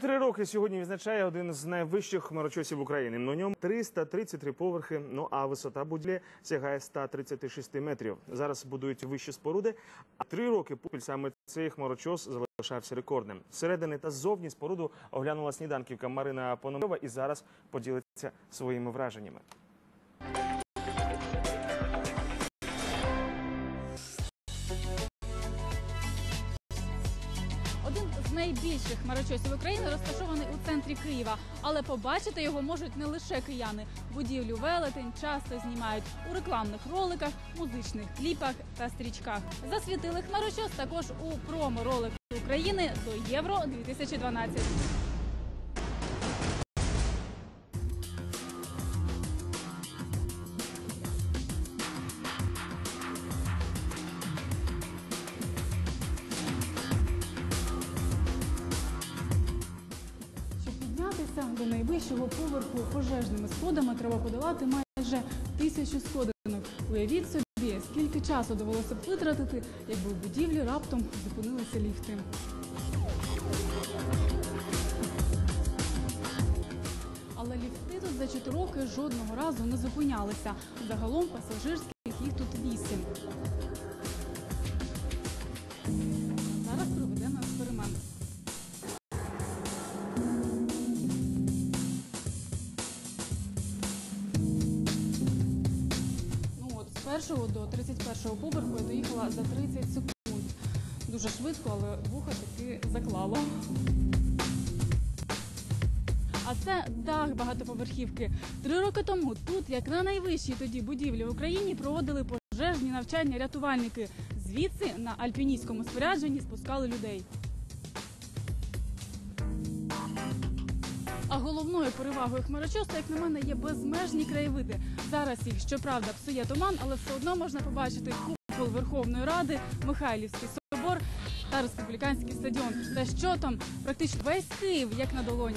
Три роки сьогодні відзначає один з найвищих хмарочосів України. На ньому 333 поверхи. Ну а висота будівлі сягає 136 метрів. Зараз будують вищі споруди. А три роки поспіль саме цей хмарочос залишався рекордним. Зсередини та ззовні споруду оглянула сніданківка Марина Пономарьова і зараз поділиться своїми враженнями. Найбільших хмарочосів України розташований у центрі Києва, але побачити його можуть не лише кияни. Будівлю велетень часто знімають у рекламних роликах, музичних кліпах та стрічках. Засвітили хмарочос також у промо-ролику України до Євро 2012 піднятися до найвищого поверху пожежними сходами, треба подолати майже тисячу сходинок. Уявіть собі, скільки часу довелося б витратити, якби в будівлі раптом зупинилися ліфти. Але ліфти тут за 4 роки жодного разу не зупинялися. Загалом пасажирських їх тут вісім. 31 до 31 поверху я доїхала за 30 секунд. Дуже швидко, але вуха таки заклало. А це дах багатоповерхівки. Три роки тому тут, як на найвищій тоді будівлі в Україні, проводили пожежні навчання рятувальники. Звідси на альпіністському спорядженні спускали людей. Головною перевагою хмарочоста, як на мене, є безмежні краєвиди. Зараз їх щоправда псує туман, але все одно можна побачити купол Верховної Ради, Михайлівський собор та республіканський стадіон. Та що там? Практично весь Київ як на долоні.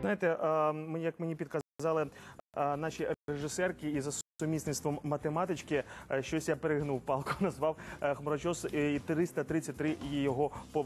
Знаєте, як мені підказали наші режисерки і за сумісництвом математички, щось я перегнув палку, назвав а, хмарочос і 333 його